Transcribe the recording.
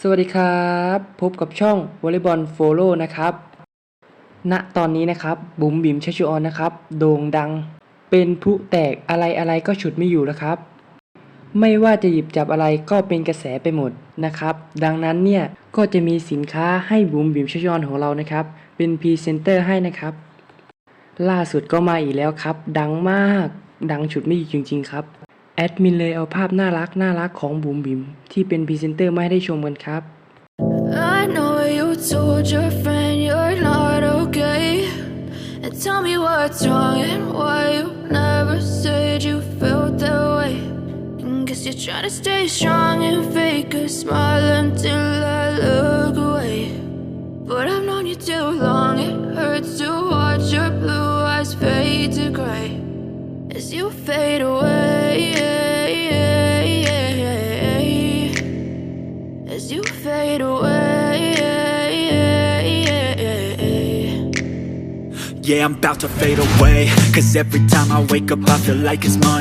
สวัสดีครับ พบกับช่องวอลเลย์บอลโฟโลนะครับ ณ ตอนนี้นะครับบุ๋มบิ๋มชัชชุออนนะครับ โด่งดัง เป็นพลุแตกอะไรอะไรก็ฉุดไม่อยู่แล้วครับ ไม่ว่าจะหยิบจับอะไรก็เป็นกระแสไปหมดนะครับ ดังนั้นเนี่ยก็จะมีสินค้าให้บุ๋มบิ๋มชัชชุออนของเรานะครับ เป็นพรีเซนเตอร์ให้นะครับ ล่าสุดก็มาอีกแล้วครับ ดังมาก ดังฉุดไม่อยู่จริง ๆ ครับ แอดมินเลยเอาภาพน่ารักน่ารักของบุ๋มบิ๋มที่เป็นพรีเซนเตอร์มาให้ได้ชมกันครับ I know you told your friend you're not okay. And tell me what's wrong and why you never said you felt that way. Guess you're trying to stay strong and fake a smile until I look away. But I've known you too long, it hurts to watch your blue eyes fade to gray as you fade away. As you fade away. Yeah, I'm about to fade away Cause every time I wake up I feel like it's Monday